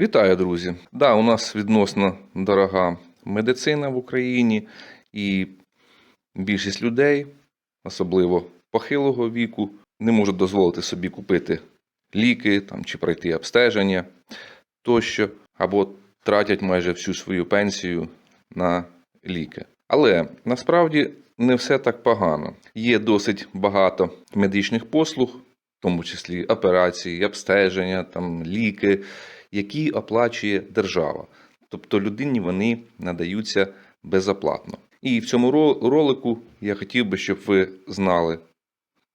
Вітаю, друзі! Да, у нас відносно дорога медицина в Україні, і більшість людей, особливо похилого віку, не можуть дозволити собі купити ліки там, чи пройти обстеження тощо, або тратять майже всю свою пенсію на ліки. Але насправді не все так погано. Є досить багато медичних послуг, в тому числі операції, обстеження, там, ліки, які оплачує держава. Тобто людині вони надаються безоплатно. І в цьому ролику я хотів би, щоб ви знали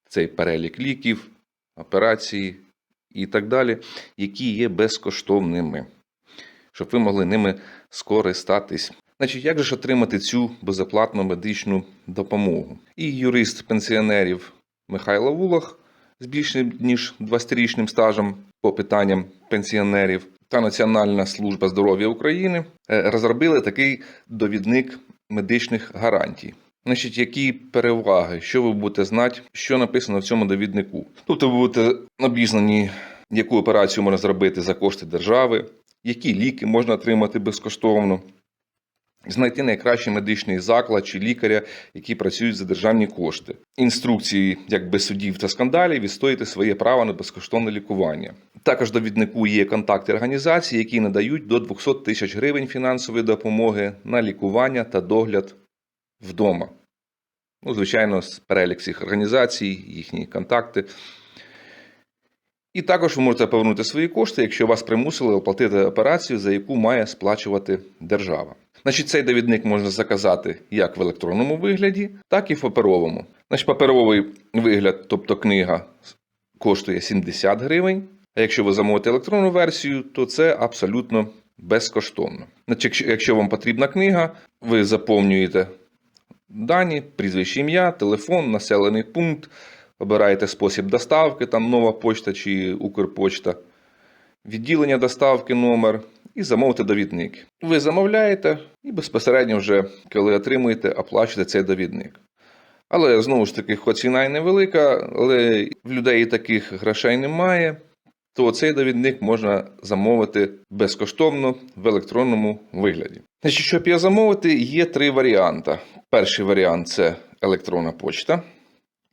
цей перелік ліків, операцій і так далі, які є безкоштовними, щоб ви могли ними скористатись. Значить, як же ж отримати цю безоплатну медичну допомогу? І юрист пенсіонерів Михайло Вулах з більш ніж 20-річним стажем по питанням пенсіонерів та Національна служба здоров'я України е, розробили такий довідник медичних гарантій. Значить, які переваги, що ви будете знати, що написано в цьому довіднику? Тобто ви будете обізнані, яку операцію можна зробити за кошти держави, які ліки можна отримати безкоштовно, знайти найкращий медичний заклад чи лікаря, які працюють за державні кошти, інструкції, як без судів та скандалів, відстояти своє право на безкоштовне лікування. Також довіднику є контакти організацій, які надають до 200 тисяч гривень фінансової допомоги на лікування та догляд вдома. Ну, звичайно, перелік цих організацій, їхні контакти. І також ви можете повернути свої кошти, якщо вас примусили оплатити операцію, за яку має сплачувати держава. Значить, цей довідник можна заказати як в електронному вигляді, так і в паперовому. Значить, паперовий вигляд, тобто книга, коштує 70 гривень. А якщо ви замовите електронну версію, то це абсолютно безкоштовно. Значить, якщо- вам потрібна книга, ви заповнюєте дані, прізвище ім'я, телефон, населений пункт, обираєте спосіб доставки, там нова почта чи Укрпочта, відділення доставки номер і замовити довідник. Ви замовляєте і безпосередньо вже, коли отримуєте, оплачуєте цей довідник. Але знову ж таки, хоч ціна і невелика, але в людей таких грошей немає, то цей довідник можна замовити безкоштовно в електронному вигляді. Значить, щоб його замовити, є три варіанти. Перший варіант це електронна почта,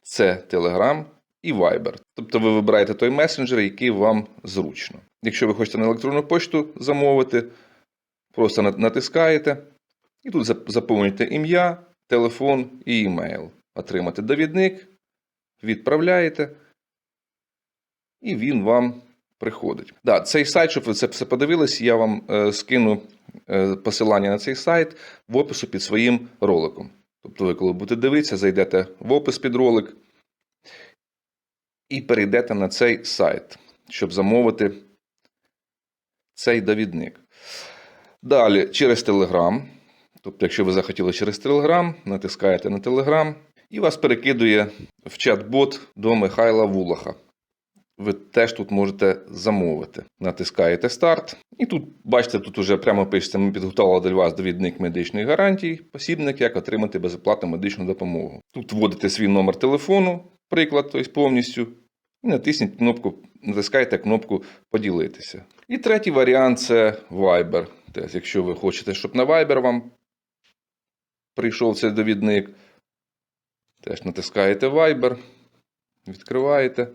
це Telegram і Viber. Тобто ви вибираєте той месенджер, який вам зручно. Якщо ви хочете на електронну почту замовити, просто натискаєте і тут заповнюєте ім'я, телефон і імейл. Отримати довідник, відправляєте, і він вам приходить. Да, цей сайт, щоб ви це все подивились, я вам е, скину е, посилання на цей сайт в опису під своїм роликом. Тобто, ви, коли будете дивитися, зайдете в опис під ролик і перейдете на цей сайт, щоб замовити цей довідник. Далі через Telegram. Тобто, якщо ви захотіли через Telegram, натискаєте на Telegram і вас перекидує в чат-бот до Михайла Вулаха. Ви теж тут можете замовити. Натискаєте старт. І тут, бачите, тут уже прямо пишеться, ми підготували для вас довідник медичних гарантій, посібник, як отримати безоплатну медичну допомогу. Тут вводите свій номер телефону, приклад, тобто повністю, і натисніть кнопку, натискаєте кнопку Поділитися. І третій варіант це Viber. Тобто, якщо ви хочете, щоб на Viber вам прийшов цей довідник, теж натискаєте Viber, відкриваєте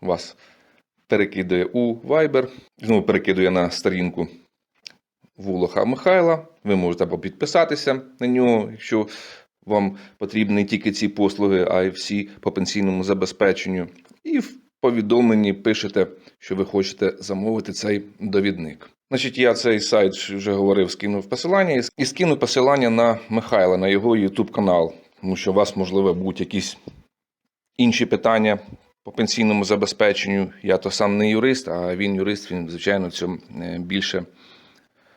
вас перекидує у Viber, знову перекидує на сторінку Вулоха Михайла. Ви можете або підписатися на нього, якщо вам потрібні тільки ці послуги, а й всі по пенсійному забезпеченню. І в повідомленні пишете, що ви хочете замовити цей довідник. Значить, я цей сайт вже говорив, скинув посилання і скину посилання на Михайла, на його YouTube канал, тому що у вас, можливо, будуть якісь інші питання по пенсійному забезпеченню. Я то сам не юрист, а він юрист, він, звичайно, в цьому е, більше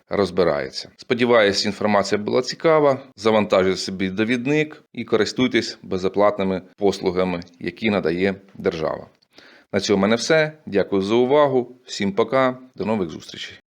розбирається. Сподіваюсь, інформація була цікава. Завантажуйте собі довідник і користуйтесь безоплатними послугами, які надає держава. На цьому в мене все. Дякую за увагу. Всім пока. До нових зустрічей.